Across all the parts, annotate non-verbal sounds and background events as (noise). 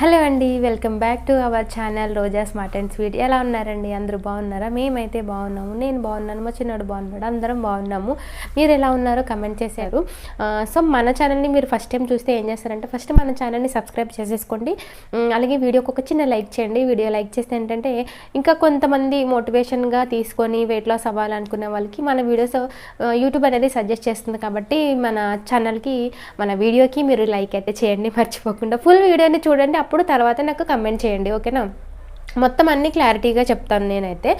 Hello అండి welcome back to our channel Roja smart and sweet. ఎలా ఉన్నారండి? అందరూ బాగున్నారా? మేమైతే బాగున్నాము నేను బాగున్నాను మా చిన్నోడు బాగున్నాడు అందరం బాగున్నాము. మీరు ఎలా ఉన్నారో కమెంట్ చేశారు. సో మన ఛానల్ని మీరు ఫస్ట్ టైం చూస్తే ఏం చేస్తారంటే ఫస్ట్ మన ఛానల్ని సబ్స్క్రైబ్ చేసేసుకోండి. అలాగే వీడియోకి ఒక చిన్న లైక్ చేయండి. వీడియో లైక్ చేస్తే ఏంటంటే ఇంకా కొంతమంది మోటివేషన్గా తీసుకొని వెయిట్ లాస్ అవ్వాలనుకునే వాళ్ళకి మన వీడియోస్ యూట్యూబ్ అనేది సజెస్ట్ చేస్తుంది కాబట్టి మన ఛానల్కి మన వీడియోకి మీరు లైక్ అయితే చేయండి. మర్చిపోకుండా ఫుల్ వీడియోని చూడండి. అప్పుడు తర్వాత నాకు కమెంట్ చేయండి ఓకేనా? మొత్తం అన్ని క్లారిటీగా చెప్తాను నేనైతే.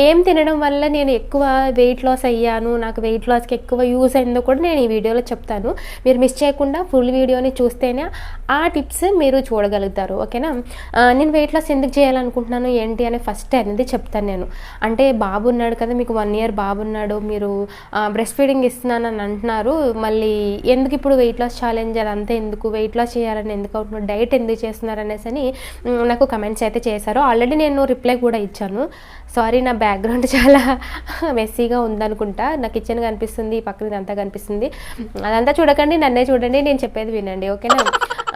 ఏం తినడం వల్ల నేను ఎక్కువ వెయిట్ లాస్ అయ్యాను నాకు వెయిట్ లాస్కి ఎక్కువ యూస్ అయిందో కూడా నేను ఈ వీడియోలో చెప్తాను. మీరు మిస్ చేయకుండా ఫుల్ వీడియోని చూస్తేనే ఆ టిప్స్ మీరు చూడగలుగుతారు ఓకేనా నేను వెయిట్ లాస్ ఎందుకు చేయాలనుకుంటున్నాను ఏంటి అని ఫస్ట్ అనేది చెప్తాను నేను. అంటే బాబు ఉన్నాడు కదా మీకు వన్ ఇయర్ బాబు ఉన్నాడు మీరు బ్రెస్ట్ ఫీడింగ్ ఇస్తున్నాను అని అంటున్నారు మళ్ళీ ఎందుకు ఇప్పుడు వెయిట్ లాస్ ఛాలెంజ్ అదంతా ఎందుకు వెయిట్ లాస్ చేయాలని ఎందుకు అవుతున్నారు డైట్ ఎందుకు చేస్తున్నారు అనేసి అని నాకు కమెంట్స్ అయితే చేశారు ఆల్రెడీ నేను రిప్లై కూడా ఇచ్చాను. సారీ నా బ్యాక్గ్రౌండ్ చాలా మెస్సీగా ఉందనుకుంటా. నా కిచెన్ కనిపిస్తుంది ఈ పక్కన ఇదంతా కనిపిస్తుంది. అదంతా చూడకండి నన్నే చూడండి నేను చెప్పేది వినండి ఓకేనా?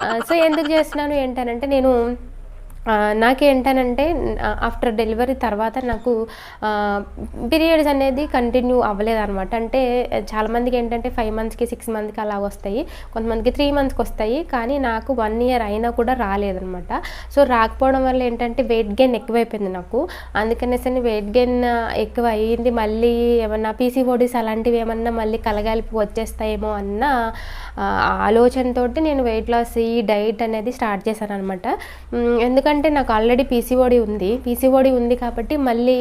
(laughs) సో ఎందుకు చేస్తున్నాను ఏంటనంటే నేను నాకేంటనంటే ఆఫ్టర్ డెలివరీ తర్వాత నాకు పీరియడ్స్ అనేది కంటిన్యూ అవ్వలేదు అనమాట అంటే చాలామందికి ఏంటంటే ఫైవ్ మంత్స్కి సిక్స్ మంత్స్కి అలా వస్తాయి. కొంతమందికి త్రీ మంత్స్కి వస్తాయి. కానీ నాకు వన్ ఇయర్ అయినా కూడా రాలేదనమాట సో రాకపోవడం వల్ల ఏంటంటే వెయిట్ గెయిన్ ఎక్కువైపోయింది నాకు. అందుకనేసి వెయిట్ గెయిన్ ఎక్కువ అయ్యింది మళ్ళీ ఏమన్నా పీసీఓడీస్ అలాంటివి ఏమన్నా మళ్ళీ కలగాలిపి వచ్చేస్తాయేమో అన్న ఆలోచనతోటి నేను వెయిట్ లాస్ ఈ డైట్ అనేది స్టార్ట్ చేశాను అనమాట ఎందుకంటే నాకు ఆల్రెడీ పీసీఓడి ఉంది. పీసీఓడి ఉంది కాబట్టి మళ్ళీ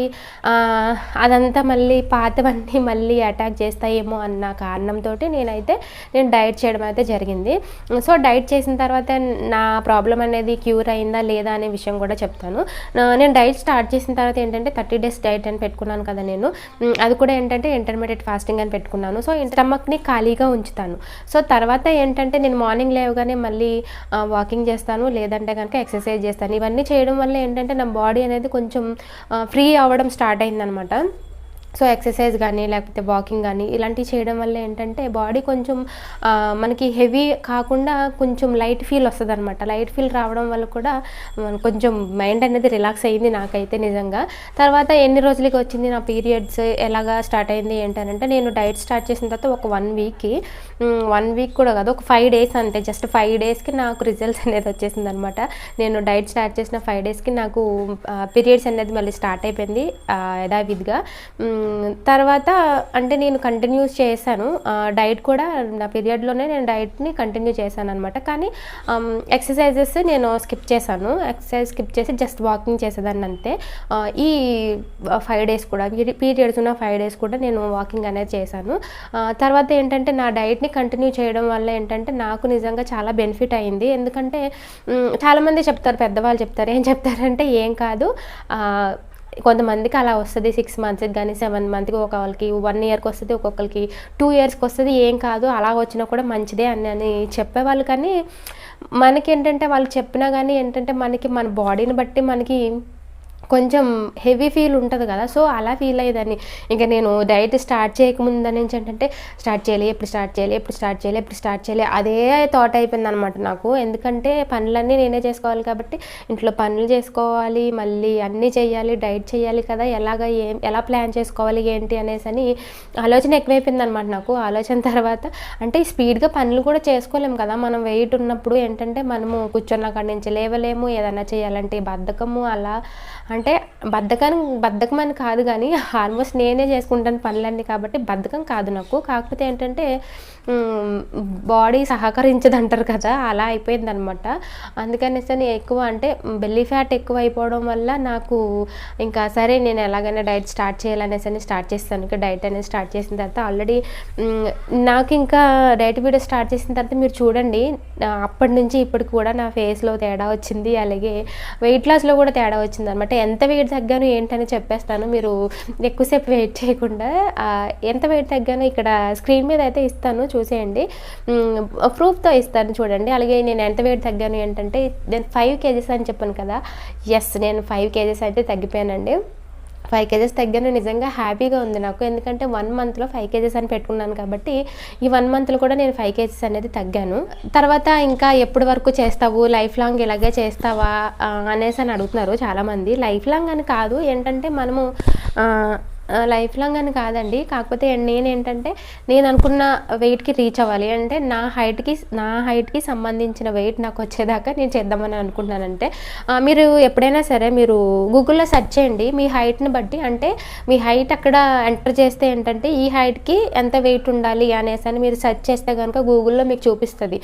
అదంతా మళ్ళీ పాతవన్నీ మళ్ళీ అటాక్ చేస్తాయేమో అన్న కారణంతో నేనైతే నేను డైట్ చేయడం అయితే జరిగింది. సో డైట్ చేసిన తర్వాత నా ప్రాబ్లం అనేది క్యూర్ అయిందా లేదా అనే విషయం కూడా చెప్తాను. నేను డైట్ స్టార్ట్ చేసిన తర్వాత ఏంటంటే థర్టీ డేస్ డైట్ అని పెట్టుకున్నాను కదా నేను. అది కూడా ఏంటంటే ఇంటర్మీడియట్ ఫాస్టింగ్ అని పెట్టుకున్నాను. సో స్టమక్ని ఖాళీగా ఉంచుతాను. సో తర్వాత ఏంటంటే నేను మార్నింగ్ లేవగానే మళ్ళీ వాకింగ్ చేస్తాను. లేదంటే కనుక ఎక్సర్సైజ్ చేస్తాను. ఇవన్నీ చేయడం వల్ల ఏంటంటే నా బాడీ అనేది కొంచెం ఫ్రీ అవ్వడం స్టార్ట్ అయిందనమాట. సో ఎక్సర్సైజ్ కానీ లేకపోతే వాకింగ్ కానీ ఇలాంటివి చేయడం వల్ల ఏంటంటే బాడీ కొంచెం మనకి హెవీ కాకుండా కొంచెం లైట్ ఫీల్ వస్తుంది అనమాట లైట్ ఫీల్ రావడం వల్ల కూడా కొంచెం మైండ్ అనేది రిలాక్స్ అయ్యింది నాకైతే నిజంగా. తర్వాత ఎన్ని రోజులకి వచ్చింది నా పీరియడ్స్ ఎలాగా స్టార్ట్ అయింది ఏంటంటే నేను డైట్ స్టార్ట్ చేసిన తర్వాత ఒక వన్ వీక్కి వన్ వీక్ కూడా కాదు ఒక ఫైవ్ డేస్ అంతే జస్ట్ ఫైవ్ డేస్కి నాకు రిజల్ట్స్ అనేది వచ్చేసింది అనమాట నేను డైట్ స్టార్ట్ చేసిన ఫైవ్ డేస్కి నాకు పీరియడ్స్ అనేది మళ్ళీ స్టార్ట్ అయిపోయింది యథావిధిగా. తర్వాత అంటే నేను కంటిన్యూస్ చేశాను. డైట్ కూడా నా పీరియడ్లోనే నేను డైట్ని కంటిన్యూ um, చేశాను అనమాట కానీ ఎక్సర్సైజెస్ నేను స్కిప్ చేశాను. ఎక్సర్సైజ్ స్కిప్ చేసి జస్ట్ వాకింగ్ చేసేదాన్ని అంతే. ఈ ఫైవ్ డేస్ కూడా పీరియడ్స్ ఉన్న ఫైవ్ డేస్ కూడా నేను వాకింగ్ అనేది చేశాను. తర్వాత ఏంటంటే నా డైట్ని కంటిన్యూ చేయడం వల్ల ఏంటంటే నాకు నిజంగా చాలా బెనిఫిట్ అయింది. ఎందుకంటే చాలామంది చెప్తారు పెద్దవాళ్ళు చెప్తారు ఏం చెప్తారంటే ఏం కాదు. కొంతమందికి అలా వస్తుంది సిక్స్ మంత్స్కి కానీ సెవెన్ మంత్కి ఒక వాళ్ళకి వన్ ఇయర్కి వస్తుంది ఒక్కొక్కరికి టూ ఇయర్స్కి వస్తుంది ఏం కాదు అలా వచ్చినా కూడా మంచిదే అని అని చెప్పేవాళ్ళు. కానీ మనకి ఏంటంటే వాళ్ళు చెప్పినా కానీ ఏంటంటే మనకి మన బాడీని బట్టి మనకి కొంచెం హెవీ ఫీల్ ఉంటుంది కదా. సో అలా ఫీల్ అయ్యేదాన్ని. ఇంకా నేను డైట్ స్టార్ట్ చేయకముందు నుంచి ఏంటంటే స్టార్ట్ చేయాలి ఎప్పుడు స్టార్ట్ చేయాలి ఎప్పుడు స్టార్ట్ చేయాలి ఎప్పుడు స్టార్ట్ చేయాలి అదే థాట్ అయిపోయింది అనమాట నాకు. ఎందుకంటే పనులన్నీ నేనే చేసుకోవాలి కాబట్టి ఇంట్లో పనులు చేసుకోవాలి మళ్ళీ అన్నీ చేయాలి డైట్ చేయాలి కదా ఎలాగ ఏం ఎలా ప్లాన్ చేసుకోవాలి ఏంటి అనేసి అని ఆలోచన ఎక్కువైపోయింది అనమాట నాకు. ఆలోచన తర్వాత అంటే స్పీడ్గా పనులు కూడా చేసుకోలేము కదా. మనం వెయిట్ ఉన్నప్పుడు ఏంటంటే మనము కూర్చున్న కాడి నుంచి లేవలేము ఏదైనా చేయాలంటే బద్ధకము అలా అంటే బద్ధకం బద్ధకం అని కాదు కానీ ఆల్మోస్ట్ నేనే చేసుకుంటాను పనులన్నీ కాబట్టి బద్ధకం కాదు నాకు. కాకపోతే ఏంటంటే బాడీ సహకరించదు అంటారు కదా అలా అయిపోయింది అనమాట అందుకనేసి నేను ఎక్కువ అంటే బెల్లీ ఫ్యాట్ ఎక్కువ అయిపోవడం వల్ల నాకు ఇంకా సరే నేను ఎలాగైనా డైట్ స్టార్ట్ చేయాలనేసి అని స్టార్ట్ చేస్తాను. ఇంకా డైట్ అనేది స్టార్ట్ చేసిన తర్వాత ఆల్రెడీ నాకు ఇంకా డైట్ వీడియో స్టార్ట్ చేసిన తర్వాత మీరు చూడండి అప్పటి నుంచి ఇప్పటికి కూడా నా ఫేస్లో తేడా వచ్చింది. అలాగే వెయిట్ లాస్లో కూడా తేడా వచ్చింది అనమాట ఎంత వెయిట్ తగ్గాను ఏంటని చెప్పేస్తాను. మీరు ఎక్కువసేపు వెయిట్ చేయకుండా ఎంత వెయిట్ తగ్గాను ఇక్కడ స్క్రీన్ మీద అయితే ఇస్తాను చూసేయండి. ప్రూఫ్తో ఇస్తాను చూడండి. అలాగే నేను ఎంత వెయిట్ తగ్గాను ఏంటంటే నేను ఫైవ్ కేజెస్ అని చెప్పాను కదా. ఎస్ నేను ఫైవ్ కేజెస్ అయితే తగ్గిపోయానండి. Five kgs తగ్గాను. నిజంగా హ్యాపీగా ఉంది నాకు. ఎందుకంటే వన్ మంత్లో ఫైవ్ కేజెస్ అని పెట్టుకున్నాను కాబట్టి ఈ వన్ మంత్లో కూడా నేను ఫైవ్ కేజెస్ అనేది తగ్గాను. తర్వాత ఇంకా ఎప్పటి వరకు చేస్తావు? లైఫ్ లాంగ్ ఇలాగే చేస్తావా? అనేసి అని అడుగుతున్నారు చాలామంది. లైఫ్ లాంగ్ అని కాదు. ఏంటంటే మనము లైఫ్ లాంగ్ అని కాదండి. కాకపోతే నేను ఏంటంటే నేను అనుకున్న వెయిట్కి రీచ్ అవ్వాలి. అంటే నా హైట్కి నా హైట్కి సంబంధించిన వెయిట్ నాకు వచ్చేదాకా నేను చేద్దామని అనుకుంటున్నానంటే మీరు ఎప్పుడైనా సరే మీరు గూగుల్లో సెర్చ్ చేయండి. మీ హైట్ని బట్టి అంటే మీ హైట్ అక్కడ ఎంటర్ చేస్తే ఏంటంటే ఈ హైట్కి ఎంత వెయిట్ ఉండాలి అనేసి అని మీరు సెర్చ్ చేస్తే కనుక గూగుల్లో మీకు చూపిస్తుంది.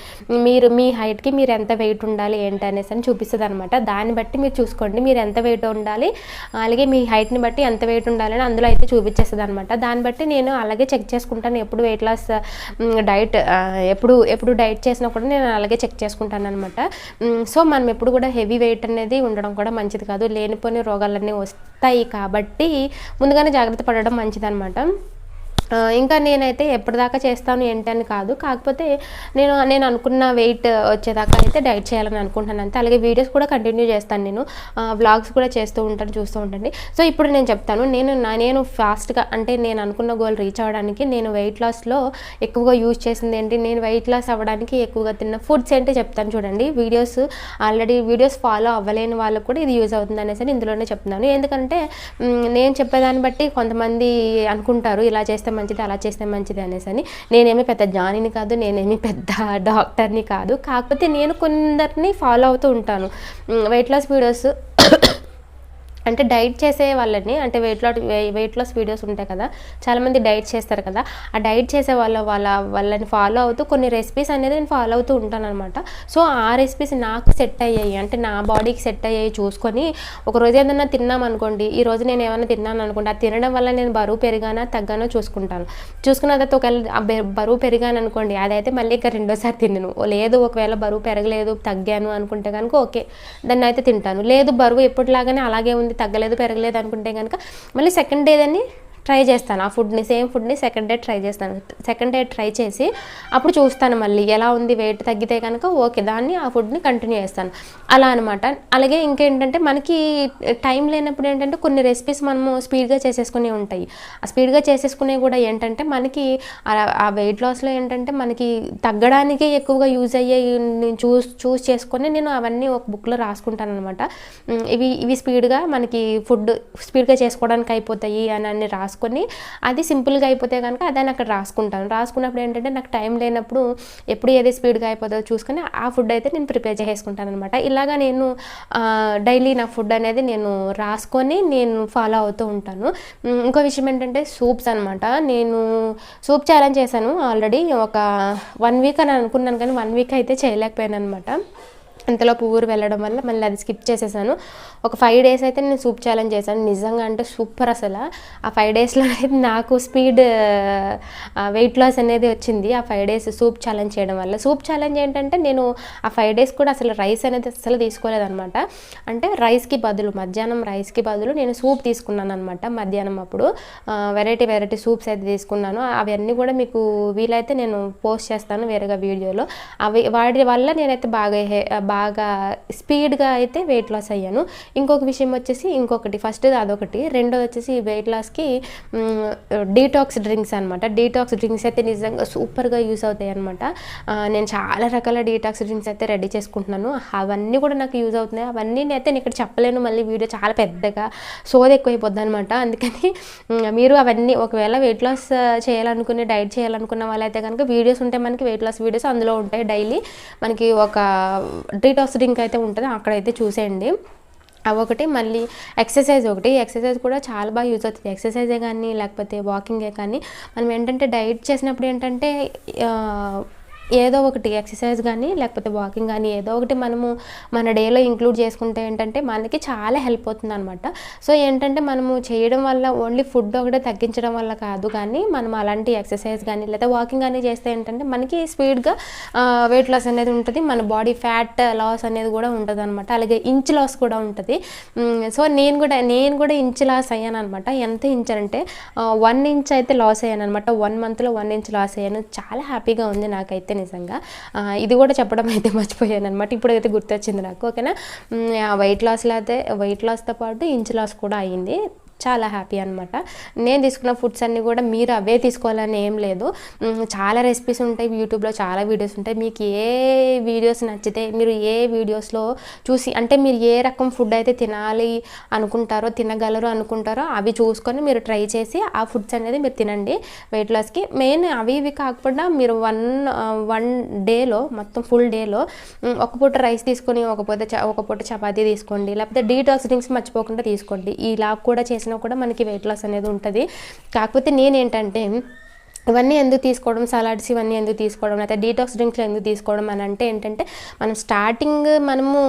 మీరు మీ హైట్కి మీరు ఎంత వెయిట్ ఉండాలి ఏంటి అనేసి అని చూపిస్తుంది అనమాట దాన్ని బట్టి మీరు చూసుకోండి. మీరు ఎంత వెయిట్ ఉండాలి అలాగే మీ హైట్ని బట్టి ఎంత వెయిట్ ఉండాలని అందులో అయితే చూపించేస్తుంది అనమాట దాన్ని బట్టి నేను అలాగే చెక్ చేసుకుంటాను. ఎప్పుడు వెయిట్ లాస్ డైట్ ఎప్పుడు ఎప్పుడు డైట్ చేసినా కూడా నేను అలాగే చెక్ చేసుకుంటాను అనమాట సో మనం ఎప్పుడు కూడా హెవీ వెయిట్ అనేది ఉండడం కూడా మంచిది కాదు. లేనిపోని రోగాలన్నీ వస్తాయి కాబట్టి ముందుగానే జాగ్రత్త పడడం మంచిదన్నమాట. అనమాట ఇంకా నేనైతే ఎప్పటిదాకా చేస్తాను ఏంటి అని కాదు. కాకపోతే నేను నేను అనుకున్న వెయిట్ వచ్చేదాకా అయితే డైట్ చేయాలని అనుకుంటాను అంతే. అలాగే వీడియోస్ కూడా కంటిన్యూ చేస్తాను నేను. వ్లాగ్స్ కూడా చేస్తూ ఉంటాను చూస్తూ ఉంటండి సో ఇప్పుడు నేను చెప్తాను. నేను నా నేను ఫాస్ట్గా అంటే నేను అనుకున్న గోల్ రీచ్ అవ్వడానికి నేను వెయిట్ లాస్లో ఎక్కువగా యూజ్ చేసింది ఏంటి? నేను వెయిట్ లాస్ అవ్వడానికి ఎక్కువగా తిన్న ఫుడ్స్ ఏంటి చెప్తాను చూడండి. వీడియోస్ ఆల్రెడీ వీడియోస్ ఫాలో అవ్వలేని వాళ్ళకు కూడా ఇది యూజ్ అవుతుంది అనేసి ఇందులోనే చెప్తున్నాను. ఎందుకంటే నేను చెప్పేదాన్ని బట్టి కొంతమంది అనుకుంటారు ఇలా చేస్తే మంచిది అలా చేస్తే మంచిది అనేసి అని. నేనేమి పెద్ద జ్ఞానిని కాదు నేనేమి పెద్ద (laughs) డాక్టర్ని కాదు. కాకపోతే నేను కొందరిని ఫాలో అవుతూ ఉంటాను. వెయిట్ లాస్ వీడియోస్ అంటే డైట్ చేసే వాళ్ళని అంటే weight lot weight loss videos ఉంటాయి కదా చాలామంది డైట్ చేస్తారు కదా ఆ డైట్ చేసే వాళ్ళ వాళ్ళ వాళ్ళని ఫాలో అవుతూ కొన్ని రెసిపీస్ అనేది నేను ఫాలో అవుతూ ఉంటాను అనమాట సో ఆ రెసిపీస్ నాకు సెట్ అయ్యాయి. అంటే నా బాడీకి సెట్ అయ్యాయి చూసుకొని ఒక రోజు ఏదైనా తిన్నాం అనుకోండి ఈ రోజు నేను ఏమైనా తిన్నాను అనుకోండి ఆ తినడం వల్ల నేను బరువు పెరిగానా తగ్గానో చూసుకుంటాను. చూసుకున్న తర్వాత ఒకవేళ బరువు పెరిగాను అనుకోండి అదైతే మళ్ళీ ఇంకా రెండోసారి తినను లేదు ఒకవేళ బరువు పెరగలేదు తగ్గాను అనుకుంటే కనుక ఓకే దాన్ని అయితే తింటాను. లేదు బరువు ఎప్పటిలాగానే అలాగే ఉంది తగ్గలేదు పెరగలేదు అనుకుంటే కనుక మళ్ళీ సెకండ్ డే దాన్ని ట్రై చేస్తాను. ఆ ఫుడ్ని సేమ్ ఫుడ్ని సెకండ్ డే ట్రై చేస్తాను. సెకండ్ డే ట్రై చేసి అప్పుడు చూస్తాను మళ్ళీ ఎలా ఉంది వెయిట్ తగ్గితే కనుక ఓకే దాన్ని ఆ ఫుడ్ని కంటిన్యూ చేస్తాను. అలా అనమాట అలాగే ఇంకేంటంటే మనకి టైం లేనప్పుడు ఏంటంటే కొన్ని రెసిపీస్ మనము స్పీడ్గా చేసేసుకునే ఉంటాయి. ఆ స్పీడ్గా చేసేసుకునే కూడా ఏంటంటే మనకి ఆ- ఆ వెయిట్ లాస్లో ఏంటంటే మనకి తగ్గడానికి ఎక్కువగా యూజ్ అయ్యే నేను చూస్ చూస్ చేసుకొని నేను అవన్నీ ఒక బుక్లో రాసుకుంటాను అనమాట ఇవి ఇవి స్పీడ్గా మనకి ఫుడ్ స్పీడ్గా చేసుకోవడానికి అయిపోతాయి అని అన్ని రాసుకొని అది సింపుల్గా అయిపోతే కనుక అదే అక్కడ రాసుకుంటాను. రాసుకున్నప్పుడు ఏంటంటే నాకు టైం లేనప్పుడు ఎప్పుడు ఏది స్పీడ్గా అయిపోతుందో చూసుకొని ఆ ఫుడ్ అయితే నేను ప్రిపేర్ చేసుకుంటాను అనమాట ఇలాగా నేను డైలీ నా ఫుడ్ అనేది నేను రాసుకొని నేను ఫాలో అవుతూ ఉంటాను. ఇంకో విషయం ఏంటంటే సూప్స్ అనమాట నేను సూప్ ఛాలెంజ్ చేశాను ఆల్రెడీ ఒక వన్ వీక్ అని అనుకున్నాను కానీ వన్ వీక్ అయితే చేయలేకపోయాను అనమాట ఇంతలోపు ఊరు వెళ్ళడం వల్ల మళ్ళీ అది స్కిప్ చేసేసాను. ఒక ఫైవ్ డేస్ అయితే నేను సూప్ ఛాలెంజ్ చేశాను. నిజంగా అంటే సూపర్ అసలు. ఆ ఫైవ్ డేస్లో అయితే నాకు స్పీడ్ వెయిట్ లాస్ అనేది వచ్చింది. ఆ ఫైవ్ డేస్ సూప్ ఛాలెంజ్ చేయడం వల్ల. సూప్ ఛాలెంజ్ ఏంటంటే నేను ఆ ఫైవ్ డేస్ కూడా అసలు రైస్ అనేది అసలు తీసుకోలేదన్నమాట. అంటే రైస్కి బదులు మధ్యాహ్నం రైస్కి బదులు నేను సూప్ తీసుకున్నాను అనమాట మధ్యాహ్నం అప్పుడు. వెరైటీ వెరైటీ సూప్స్ అయితే తీసుకున్నాను. అవన్నీ కూడా మీకు వీలైతే నేను పోస్ట్ చేస్తాను వేరేగా వీడియోలో అవి వాటి వల్ల నేనైతే బాగా బాగా స్పీడ్గా అయితే వెయిట్ లాస్ అయ్యాను. ఇంకొక విషయం వచ్చేసి ఇంకొకటి ఫస్ట్ అదొకటి. రెండోది వచ్చేసి వెయిట్ లాస్కి డీటాక్స్ డ్రింక్స్ అనమాట డీటాక్స్ డ్రింక్స్ అయితే నిజంగా సూపర్గా యూస్ అవుతాయి అనమాట నేను చాలా రకాల డీటాక్స్ డ్రింక్స్ అయితే రెడీ చేసుకుంటున్నాను. అవన్నీ కూడా నాకు యూజ్ అవుతున్నాయి. అవన్నీ అయితే నేను ఇక్కడ చెప్పలేను. మళ్ళీ వీడియో చాలా పెద్దగా సోది ఎక్కువైపోద్ది అనమాట అందుకని మీరు అవన్నీ ఒకవేళ వెయిట్ లాస్ చేయాలనుకునే డైట్ చేయాలనుకున్న వాళ్ళైతే కనుక వీడియోస్ ఉంటాయి మనకి వెయిట్ లాస్ వీడియోస్ అందులో ఉంటాయి డైలీ మనకి ఒక డీటాక్స్ డ్రింక్ అయితే ఉంటుంది. అక్కడైతే చూసేయండి. అవి ఒకటి మళ్ళీ ఎక్సర్సైజ్ ఒకటి. ఎక్సర్సైజ్ కూడా చాలా బాగా యూజ్ అవుతుంది. ఎక్సర్సైజే కానీ లేకపోతే వాకింగే కానీ మనం ఏంటంటే డైట్ చేసినప్పుడు ఏంటంటే ఏదో ఒకటి ఎక్సర్సైజ్ కానీ లేకపోతే వాకింగ్ కానీ ఏదో ఒకటి మనము మన డేలో ఇంక్లూడ్ చేసుకుంటే ఏంటంటే మనకి చాలా హెల్ప్ అవుతుంది అనమాట సో ఏంటంటే మనము చేయడం వల్ల ఓన్లీ ఫుడ్ ఒకటే తగ్గించడం వల్ల కాదు కానీ మనం అలాంటి ఎక్సర్సైజ్ కానీ లేదా వాకింగ్ కానీ చేస్తే ఏంటంటే మనకి స్పీడ్గా వెయిట్ లాస్ అనేది ఉంటుంది మన బాడీ ఫ్యాట్ లాస్ అనేది కూడా ఉంటుంది అనమాట అలాగే ఇంచ్ లాస్ కూడా ఉంటుంది. సో నేను కూడా నేను కూడా ఇంచ్ లాస్ అయ్యాను అనమాట ఎంత ఇంచ్ అంటే వన్ ఇంచ్ అయితే లాస్ అయ్యాను అనమాట వన్ మంత్లో వన్ ఇంచ్ లాస్ అయ్యాను. చాలా హ్యాపీగా ఉంది నాకైతే నిజంగా. ఇది కూడా చెప్పడం అయితే మర్చిపోయాను అనమాట ఇప్పుడు అయితే గుర్తొచ్చింది నాకు ఓకేనా? వెయిట్ లాస్లో అయితే వెయిట్ లాస్తో పాటు ఇంచ్ లాస్ కూడా అయ్యింది చాలా హ్యాపీ అనమాట నేను తీసుకున్న ఫుడ్స్ అన్నీ కూడా మీరు అవే తీసుకోవాలని ఏం లేదు. చాలా రెసిపీస్ ఉంటాయి యూట్యూబ్లో చాలా వీడియోస్ ఉంటాయి. మీకు ఏ వీడియోస్ నచ్చితే మీరు ఏ వీడియోస్లో చూసి అంటే మీరు ఏ రకం ఫుడ్ అయితే తినాలి అనుకుంటారో తినగలరు అనుకుంటారో అవి చూసుకొని మీరు ట్రై చేసి ఆ ఫుడ్స్ అనేది మీరు తినండి. వెయిట్ లాస్కి మెయిన్ అవి ఇవి కాకుండా మీరు వన్ వన్ డేలో మొత్తం ఫుల్ డేలో ఒక పూట రైస్ తీసుకొని ఒక పూట చ- ఒక పూట చపాతీ తీసుకోండి. లేకపోతే డీటాక్స్ డ్రింక్స్ మర్చిపోకుండా తీసుకోండి. ఇలా కూడా చేసిన కూడా మనకి వెయిట్ లాస్ అనేది ఉంటుంది. కాకపోతే నేనేంటంటే ఇవన్నీ ఎందుకు తీసుకోవడం సలాడ్స్ ఇవన్నీ ఎందుకు తీసుకోవడం లేకపోతే డీటాక్స్ డ్రింక్లు ఎందుకు తీసుకోవడం అని అంటే ఏంటంటే మనం స్టార్టింగ్ మనము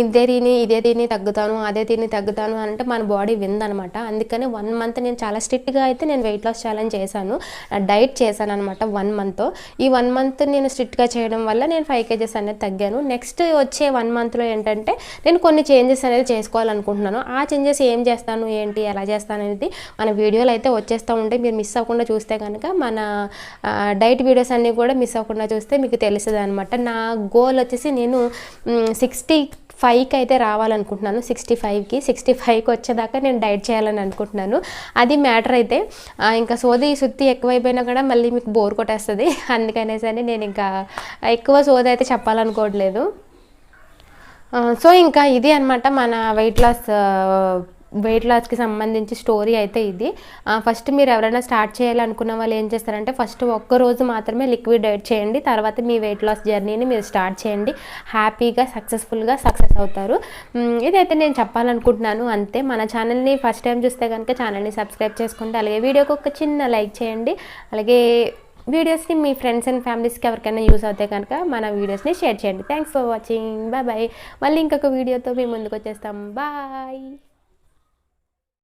ఇదే తిని ఇదే తిని తగ్గుతాను అదే తిని తగ్గుతాను అంటే మన బాడీ విందనమాట. అందుకని వన్ మంత్ నేను చాలా స్ట్రిక్ట్గా అయితే నేను వెయిట్ లాస్ ఛాలెంజ్ చేశాను. డైట్ చేశాను అనమాట వన్ మంత్ ఈ వన్ మంత్ నేను స్ట్రిక్ట్గా చేయడం వల్ల నేను ఫైవ్ కేజెస్ అనేది తగ్గాను. నెక్స్ట్ వచ్చే వన్ మంత్లో ఏంటంటే నేను కొన్ని చేంజెస్ అనేది చేసుకోవాలనుకుంటున్నాను. ఆ చేంజెస్ ఏం చేస్తాను ఏంటి ఎలా చేస్తాను అనేది మన వీడియోలు అయితే వచ్చేస్తూ ఉంటే మీరు మిస్ అవ్వకుండా చూస్తే కనుక మన డైట్ వీడియోస్ అన్నీ కూడా మిస్ అవ్వకుండా చూస్తే మీకు తెలుస్తుంది అనమాట నా గోల్ వచ్చేసి నేను సిక్స్టీ ఫైవ్కి అయితే రావాలనుకుంటున్నాను. సిక్స్టీ ఫైవ్కి సిక్స్టీ ఫైవ్కి వచ్చేదాకా నేను డైట్ చేయాలని అనుకుంటున్నాను. అది మ్యాటర్ అయితే ఇంకా సోది సుత్తి ఎక్కువైపోయినా కూడా మళ్ళీ మీకు బోర్ కొట్టేస్తుంది. (laughs) అందుకనే సరే నేను ఇంకా ఎక్కువ సోది అయితే చెప్పాలనుకోవట్లేదు. సో ఇంకా ఇది అనమాట మన వెయిట్ లాస్ వెయిట్ లాస్కి సంబంధించి స్టోరీ అయితే ఇది. ఫస్ట్ మీరు ఎవరైనా స్టార్ట్ చేయాలనుకున్న వాళ్ళు ఏం చేస్తారంటే ఫస్ట్ ఒక్క రోజు మాత్రమే లిక్విడ్ డైట్ చేయండి. తర్వాత మీ వెయిట్ లాస్ జర్నీని మీరు స్టార్ట్ చేయండి. హ్యాపీగా సక్సెస్ఫుల్గా సక్సెస్ అవుతారు. ఇదైతే నేను చెప్పాలనుకుంటున్నాను. అంతే. మన ఛానల్ని ఫస్ట్ టైం చూస్తే కనుక ఛానల్ని సబ్స్క్రైబ్ చేసుకుంటే అలాగే వీడియోకి ఒక చిన్న లైక్ చేయండి. అలాగే వీడియోస్ని మీ ఫ్రెండ్స్ అండ్ ఫ్యామిలీస్కి ఎవరికైనా యూస్ అవుతాయి కనుక మన వీడియోస్ని షేర్ చేయండి. Thanks for watching bye bye మళ్ళీ ఇంకొక వీడియోతో మేము ముందుకు వచ్చేస్తాం. బాయ్